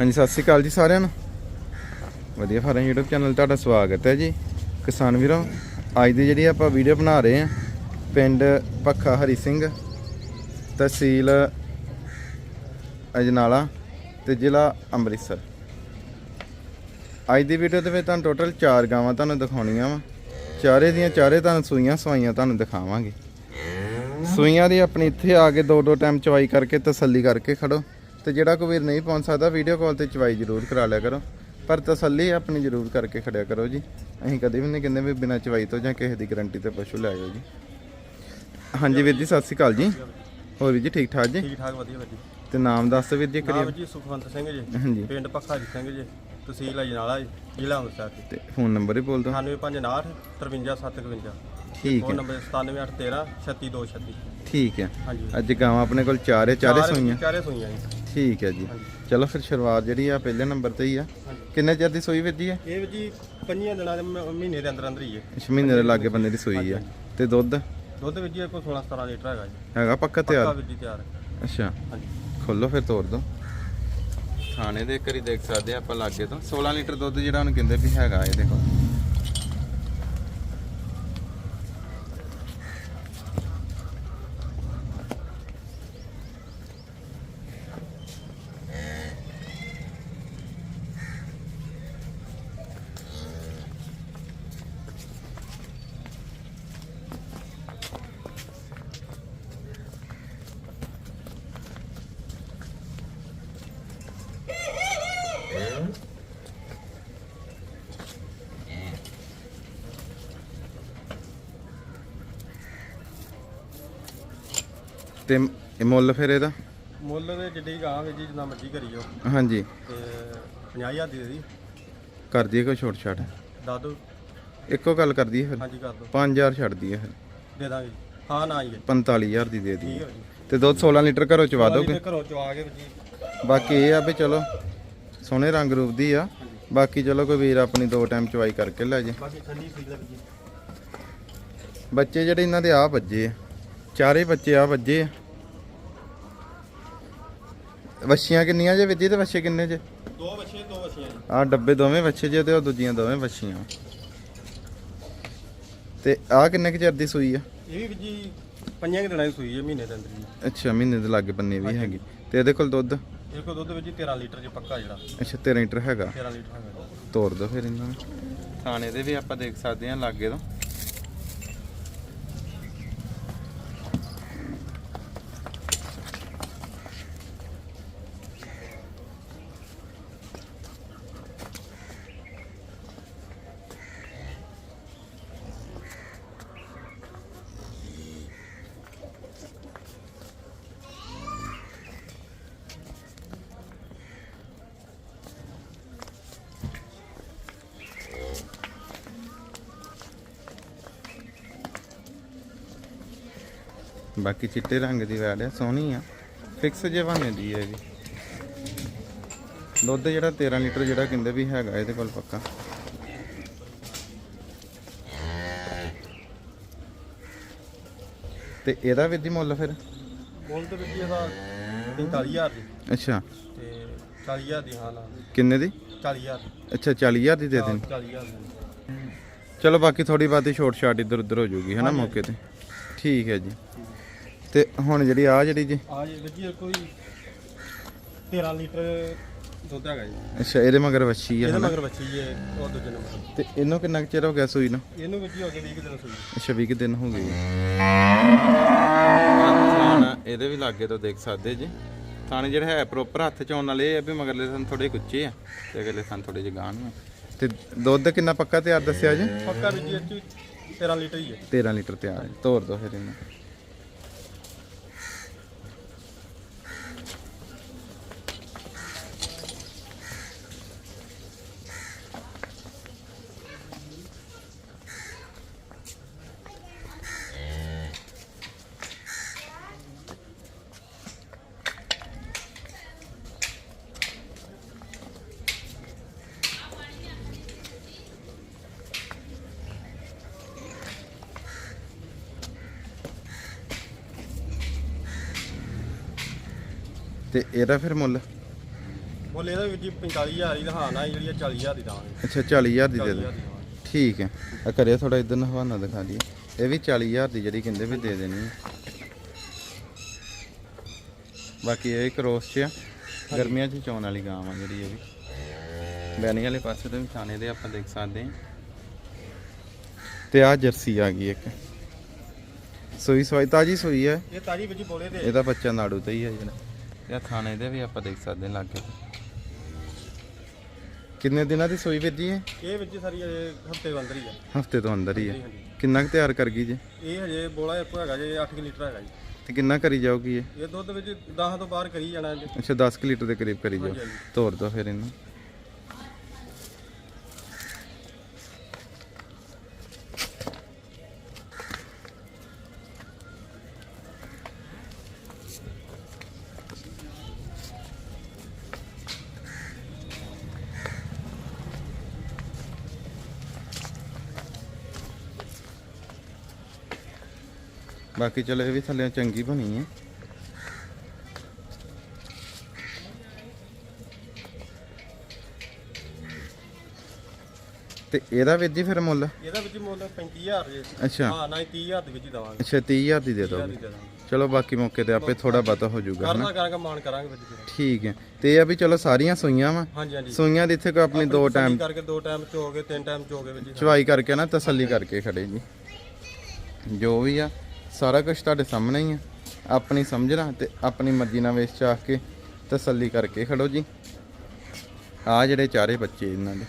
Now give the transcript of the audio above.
ਹਾਂਜੀ, ਸਤਿ ਸ਼੍ਰੀ ਅਕਾਲ ਜੀ ਸਾਰਿਆਂ ਨੂੰ। ਵਧੀਆ ਫਾਰਮ YouTube ਚੈਨਲ ਤੁਹਾਡਾ ਸਵਾਗਤ ਹੈ ਜੀ। ਕਿਸਾਨ ਵੀਰੋ, ਅੱਜ ਦੀ ਜਿਹੜੀ ਆਪਾਂ ਵੀਡੀਓ ਬਣਾ ਰਹੇ ਹਾਂ, ਪਿੰਡ ਪੱਖਾ ਹਰੀ ਸਿੰਘ, ਤਹਿਸੀਲ ਅਜਨਾਲਾ ਤੇ ਜ਼ਿਲ੍ਹਾ ਅੰਮ੍ਰਿਤਸਰ। ਅੱਜ ਦੀ ਵੀਡੀਓ ਦੇ ਵਿੱਚ ਤੁਹਾਨੂੰ ਟੋਟਲ 4 ਗਾਵਾਂ ਤੁਹਾਨੂੰ ਦਿਖਾਉਣੀਆਂ ਵਾ। ਚਾਰੇ ਦੀਆਂ ਚਾਰੇ ਤੁਹਾਨੂੰ ਸੂਈਆਂ, ਸਵਾਈਆਂ ਤੁਹਾਨੂੰ ਦਿਖਾਵਾਂਗੇ। ਸੂਈਆਂ ਦੀ ਆਪਣੀ ਇੱਥੇ ਆ ਕੇ ਦੋ ਦੋ ਟਾਈਮ ਚਵਾਈ ਕਰਕੇ ਤਸੱਲੀ ਕਰਕੇ ਖੜੋ। ਤੇ ਜਿਹੜਾ ਕੋਈ ਵੀਰ ਨਹੀਂ ਪਹੁੰਚ ਸਕਦਾ ਵੀਡੀਓ ਕਾਲ ਤੇ ਚਵਾਈ ਜ਼ਰੂਰ ਕਰਾ ਲਿਆ ਕਰੋ। ਪਰ ਤਸੱਲੀ ਆਪਣੀ ਜ਼ਰੂਰ ਕਰਕੇ ਖੜਿਆ ਕਰੋ ਜੀ। ਅਸੀਂ ਕਦੇ ਵੀ ਨਹੀਂ ਕਹਿੰਦੇ ਵੀ ਬਿਨਾਂ ਚਵਾਈ ਤੋਂ ਜਾਂ ਕਿਸੇ ਦੀ ਗਾਰੰਟੀ ਤੇ ਪਸ਼ੂ ਲੈ ਆਇਓ ਜੀ। ਹਾਂਜੀ ਵੀਰ ਜੀ ਸਤਿ ਸ਼੍ਰੀ ਅਕਾਲ ਜੀ। ਹੋਰ ਵੀਰ ਜੀ ਠੀਕ ਠਾਕ ਜੀ? ਠੀਕ ਠਾਕ ਵਧੀਆ ਵਧੀਆ ਤੇ ਨਾਮ ਦੱਸ ਵੀਰ ਜੀ ਨਾਮ ਕਰੀਏ ਜੀ ਸੁਖਵੰਤ ਸਿੰਘ ਜੀ। ਪਿੰਡ ਪੱਖਾ ਜੀ ਸਿੰਘ ਜੀ। ਤਹਿਸੀਲ ਅਜਨਾਲਾ ਜੀ ਜ਼ਿਲ੍ਹਾ ਅੰਮ੍ਰਿਤਸਰ ਤੇ ਫੋਨ ਨੰਬਰ ਹੀ ਬੋਲ ਦਿਓ। 9559 53751 ਠੀਕ ਫੋਨ ਹੈ ਨੰਬਰ 97813 36236 ਠੀਕ ਹੈ। ਹਾਂਜੀ। ਅੱਜ ਗਾਵਾਂ ਆਪਣੇ ਕੋਲ ਚਾਰੇ ਚਾਰ- ਸੂਈਆਂ। ਚਾਰੇ ਸੂਈਆਂ ਜੀ। ਠੀਕ ਹੈ ਜੀ। ਚਲੋ ਫਿਰ ਸ਼ੁਰੂਆਤ ਜਿਹੜੀ ਆ ਪਹਿਲੇ ਨੰਬਰ ਤੇ ਹੀ ਆ। ਕਿੰਨੇ ਚਿਰ ਦੀ ਸੂਈ ਵੱਜੀ ਹੈ ਇਹ ਜੀ ਪੰਜੀਆਂ ਦਿਨਾਂ ਦੇ ਮ- ਮਹੀਨੇ ਦੇ ਅੰਦਰ ਅੰਦਰ ਹੀ ਹੈ। ਇਸ ਮਹੀਨੇ ਦੇ ਲਾਗੇ ਬੰਦੇ ਦੀ ਸੂਈ ਆ। ਤੇ ਦੁੱਧ? ਦੁੱਧ ਵਿੱਚ ਜੀ ਕੋਈ 16 17 ਲੀਟਰ ਹੈਗਾ ਜੀ। ਹੈਗਾ ਪੱਕਾ ਪੱਕਾ ਤਿਆਰ ਵਿੱਚ ਜੀ ਤਿਆਰ। ਹੈ। ਅੱਛਾ। ਹਾਂਜੀ। ਖੋਲੋ ਫਿਰ ਤੋੜ ਦੋ। ਥਾਣੇ ਦੇ ਕਰੀ ਦੇਖ ਸਕਦੇ ਆ ਆਪਾਂ ਲਾਗੇ ਤੋਂ। 16 ਲੀਟਰ ਦੁੱਧ ਜਿਹੜਾ ਉਹਨੂੰ ਕਹਿੰਦੇ ਵੀ ਹੈਗਾ ਇਹਦੇ ਕੋਲ। ਤੇ ਇਹ ਮੁੱਲ ਫਿਰ ਇਹਦਾ? ਮੁੱਲ ਦੇ ਜਿੱਡੀ ਗਾਂ ਵਿੱਚ ਜੀ ਜਿੰਨਾ ਮਰਜ਼ੀ ਕਰੀਓ। ਹਾਂਜੀ। ਤੇ 50000 ਦੀ ਦੇ ਦੀ। ਕਰ ਦਈਏ ਕੋਈ ਛੋਟ ਛਾਟ? ਦੱਸ ਦਿਓ। ਇੱਕੋ ਗੱਲ ਕਰ ਦਈਏ ਫਿਰ? ਹਾਂਜੀ ਕਰ ਦਿਓ। 5000 ਛੱਡ ਦਈਏ ਫਿਰ। ਦੇ ਦਾਂਗੇ। ਹਾਂ ਨਾ ਜੀ। 45000 ਦੀ ਦੇ ਦਈਏ। ਠੀਕ ਹੈ ਜੀ। ਤੇ ਦੁੱਧ 16 ਲੀਟਰ ਘਰੋਂ ਚਵਾ ਦੋਗੇ? ਤੇ ਘਰੋਂ ਚਵਾ ਕੇ ਜੀ। ਬਾਕੀ ਇਹ ਆ ਵੀ ਚਲੋ ਸੋਹਣੇ ਰੰਗ ਰੂਪ ਦੀ ਆ। ਬਾਕੀ ਚਲੋ ਕੋਈ ਵੀਰ ਆਪਣੀ ਦੋ ਟਾਈਮ ਚਵਾਈ ਕਰਕੇ ਲੈ ਜੇ। ਬਾਕੀ ਠੰਡੀ ਸੀ ਲੱਗ ਜੀ। ਬੱਚੇ ਜਿਹੜੇ ਇਹਨਾਂ ਦੇ ਆ ਵੱਜੇ ਆ। ਚਾਰੇ ਬੱਚੇ ਆ ਵੱਜੇ ਆ। ਵੱਛੀਆਂ ਕਿੰਨੀਆਂ ਜੇ ਵਿੱਜੀ ਤੇ ਵੱਛੇ ਕਿੰਨੇ ਜੇ? ਦੋ ਬੱਚੇ ਦੋ ਜੀ। ਆ ਡੱਬੇ ਦੋਵੇਂ ਵੱਛੇ ਜੇ ਤੇ ਉਹ ਦੂਜੀਆਂ ਦੋਵੇਂ ਵੱਛੀਆਂ। ਤੇ ਆ ਕਿੰਨੇ ਕੁ ਚਿਰ ਦੀ ਸੂਈ ਆ? ਇਹ ਵੀ ਜੀ ਪੰਜਾਂ ਕੁ ਦਿਨਾਂ ਦੀ ਸੂਈ ਹੈ ਮਹੀਨੇ ਦੇ ਅੰਦਰ ਜੀ। ਅੱਛਾ ਮਹੀਨੇ ਦੇ ਲਾਗੇ ਬੰਨੇ ਵੀ ਹੈਗੀ। ਤੇ ਇਹਦੇ ਕੋਲ ਦੁੱਧ? ਇਹ ਕੋ ਦੁੱਧ ਵਿੱਚ ਜੀ 13 ਲੀਟਰ ਚ ਪੱਕਾ ਜਿਹੜਾ। ਅੱਛਾ 13 ਲੀਟਰ ਹੈਗਾ। 13 ਲੀਟਰ ਹੈਗਾ। ਤੋੜ ਦੋ ਫਿਰ ਇਹਨਾਂ ਨੂੰ। ਥਾਣੇ ਦੇ ਵੀ ਆਪਾਂ ਦੇਖ ਸਕਦੇ ਹਾਂ ਲਾਗੇ ਤੋਂ। ਬਾਕੀ ਚਿੱਟੇ ਰੰਗ ਦੀ ਵੈੜ ਆ ਸੋਹਣੀ ਆ। ਫਿਕਸ ਜੇ ਬਣੇ ਦੀ ਹੈ ਜੀ ਦੁੱਧ ਜਿਹੜਾ 13 ਲੀਟਰ ਜਿਹੜਾ ਕਹਿੰਦੇ ਵੀ ਹੈਗਾ ਇਹਦੇ ਕੋਲ ਪੱਕਾ। ਤੇ ਇਹਦਾ ਵੀ ਦੀ ਮੁੱਲ ਫਿਰ? ਮੁੱਲ ਤੇ ਜੀ ਇਹਦਾ 45000 ਦੀ। ਅੱਛਾ। ਤੇ 40000 ਦੀ ਹਾਂ ਨਾ ਕਿੰਨੇ ਦੀ? 40000 ਅੱਛਾ 40000 ਦੀ ਦੇ ਦੇਣੀ। 40000 ਦੀ। ਚਲੋ ਬਾਕੀ ਥੋੜੀ ਬਾਤੀ ਛੋਟ ਛਾਟ ਇੱਧਰ ਉੱਧਰ ਹੋ ਜਾਊਗੀ ਹੈ ਨਾ ਮੌਕੇ ਤੇ। ਠੀਕ ਹੈ ਜੀ। ਤੇ ਹੁਣ ਜਿਹੜੀ ਆ ਜਿਹੜੀ ਜੀ? ਆ ਜੀ ਜੀ ਕੋਈ 13 ਲੀਟਰ ਦੁੱਧ ਹੈਗਾ ਜੀ। ਅੱਛਾ ਇਹਦੇ ਮਗਰ ਵੱਛੀ ਆ ਇਹਦੇ ਹਨਾ? ਮਗਰ ਬੱਚੀ ਜੀ ਇਹ, ਉਹ ਦੂਜੇ ਨੰਬਰ ਤੇ। ਇਹਨੂੰ ਕਿੰਨਾ ਕੁ ਚਿਰ ਹੋ ਗਿਆ ਸੂਈ ਨੂੰ? ਇਹਨੂੰ ਵਿੱਚ ਹੋ ਗਏ 20 ਕੁ ਦਿਨ ਸੂਈ। ਅੱਛਾ 20 ਕੁ ਦਿਨ ਹੋ ਗਏ। ਥਾਣਾ ਇਹਦੇ ਵੀ ਲਾਗੇ ਤੋਂ ਦੇਖ ਸਕਦੇ ਜੀ। ਥਾਣੇ ਜਿਹੜਾ ਹੈ ਪ੍ਰੋਪਰ ਹੱਥ ਚ ਆਉਣ ਵਾਲੇ ਇਹ ਆ ਵੀ ਮਗਰਲੇ ਸਨ ਥੋੜੇ ਕੁੱਚੇ ਆ ਤੇ ਅਗਲੇ ਸਨ ਥੋੜੇ ਜਿਹੇ ਗਾਣ ਆ। ਤੇ ਦੁੱਧ ਕਿੰਨਾ ਪੱਕਾ ਤਿਆਰ ਦੱਸਿਆ ਜੀ? ਪੱਕਾ ਵਿੱਚ ਜੀ ਇਹ 'ਚ 13 ਲੀਟਰ ਹੀ ਹੈ। 13 ਲੀਟਰ ਤਿਆਰ ਹੈ। ਤੋਰ ਦੋ ਫਿਰ ਇਹਨੂੰ। ਤੇ ਇਹਦਾ ਫਿਰ ਮੁੱਲ? ਮੁੱਲ ਇਹਦਾ ਵੀ ਜੀ 45000 ਹੀ ਨਾ ਜਿਹੜੀ ਆ 40000 ਦੀ ਦਾਂਗੇ ਅੱਛਾ 40000 ਦੀ ਦੇ 40000 ਦੇ ਠੀਕ ਹੈ। ਆ ਕਰਿਆ ਥੋੜਾ ਇਧਰ ਨੂੰ ਹਵਾਨਾ ਦਿਖਾ ਦਈਏ। ਇਹ ਵੀ 40000 ਦੀ ਜਿਹੜੀ ਕਹਿੰਦੇ ਵੀ ਦੇ ਦੇਣੀ ਹੈ। ਬਾਕੀ ਇਹ ਕਰੋਸ ਚ ਆ। ਗਰਮੀਆਂ ਚ ਚੋਣ ਵਾਲੀ ਗਾਂ ਆ ਜਿਹੜੀ ਇਹ ਵੀ। ਬੈਣੀ ਵਾਲੇ ਪਾਸੇ ਤੋਂ ਵੀ ਥਾਣੇ ਦੇ ਆਪਾਂ ਦੇਖ ਸਕਦੇ ਹਾਂ। ਤੇ ਆ ਜਰਸੀ ਆ ਗਈ ਇੱਕ। ਸੂਈ ਸਵਾਈ ਤਾਜੀ ਸੂਈ ਹੈ। ਇਹ ਤਾਜੀ ਵਿੱਚ ਬੋਲੇ ਦੇ ਇਹਦਾ ਬੱਚਾ ਨਾੜੂ ਤੇ ਹੀ ਹੈ ਜਿਹੜਾ। ਤੇ ਆਹ ਥਾਣੇ ਦੇ ਵੀ ਆਪਾਂ ਦੇਖ ਸਕਦੇ ਹਾਂ ਲਾਗੇ। ਕਿੰਨੇ ਦਿਨਾਂ ਦੀ ਸੂਈ ਵੀਰ ਜੀ ਇਹ ਇਹ ਵਿੱਚ ਸਾਰੀ ਹਫ਼ਤੇ ਅੰਦਰ ਹੀ ਆ। ਹਫ਼ਤੇ ਤੋਂ ਅੰਦਰ ਹੀ ਹੈ ਹਾਂਜੀ। ਕਿੰਨਾ ਕੁ ਤਿਆਰ ਕਰ ਗਈ ਜੀ? ਇਹ ਹਜੇ ਬੋਲਾ ਇੱਕ ਹੈਗਾ ਜੇ 8 ਲੀਟਰ ਹੈਗਾ ਜੀ। ਤੇ ਕਿੰਨਾ ਕਰੀ ਜਾਊਗੀ ਇਹ? ਇਹ ਦੁੱਧ ਵਿੱਚ 10 ਤੋਂ ਬਾਹਰ ਕਰੀ ਜਾਣਾ ਜੀ। ਅੱਛਾ 10 ਕੁ ਲੀਟਰ ਦੇ ਕਰੀਬ ਕਰੀ ਜਾਓ ਹਾਂਜੀ, ਦੋ ਫਿਰ ਇਹਨੂੰ। ਬਾਕੀ ਚਲੋ ਇਹ ਵੀ ਥੱਲੇ ਚੰਗੀ ਬਣੀ ਹੈ ਤੇ ਇਹਦਾ ਵੀਰ ਜੀ ਫਿਰ ਮੁੱਲ? ਇਹਦਾ ਵਿੱਚ ਮੁੱਲ 35000 ਜੇ। ਅੱਛਾ। ਹਾਂ ਨਾ 30000 ਦੇ ਵਿੱਚ ਹੀ ਦਵਾਂਗੇ। ਅੱਛਾ 30000 ਦੀ ਦੇ 30000 ਦੋਗੇ। ਚਲੋ ਬਾਕੀ ਮੌਕੇ ਤੇ ਆਪੇ ਥੋੜਾ ਬਹੁਤਾ ਹੋ ਜਾਊਗਾ ਹਨਾ? ਕਰਦਾ ਕਰਾਂਗੇ ਮਾਨ ਕਰਾਂਗੇ ਵਿੱਚ ਠੀਕ ਹੈ। ਤੇ ਇਹ ਆ ਵੀ ਚਲੋ ਸਾਰੀਆਂ ਸੂਈਆਂ ਵਾ। ਹਾਂਜੀ ਹਾਂਜੀ। ਸੂਈਆਂ ਦੀ ਇੱਥੇ ਕੋਈ ਆਪਣੀ ਦੋ ਟਾਈਮ ਕਰਕੇ ਦੋ ਟਾਈਮ ਚੋਗੇ ਤਿੰਨ ਟਾਈਮ ਚੋਗੇ ਵਿੱਚ ਚਵਾਈ ਕਰਕੇ ਨਾ ਤਸੱਲੀ ਕਰਕੇ ਖੜੇ ਜੀ। ਜੋ ਵੀ ਆ। ਸਾਰਾ ਕੁਝ ਤੁਹਾਡੇ ਸਾਹਮਣੇ ਹੀ ਆ। ਆਪਣੀ ਸਮਝਣਾ ਤੇ ਆਪਣੀ ਮਰਜ਼ੀ ਨਾਲ ਵੇਚ ਚਾਹ ਕੇ ਤਸੱਲੀ ਕਰਕੇ ਖੜੋ ਜੀ। ਆ ਜਿਹੜੇ ਚਾਰੇ ਬੱਚੇ ਇਹਨਾਂ ਦੇ।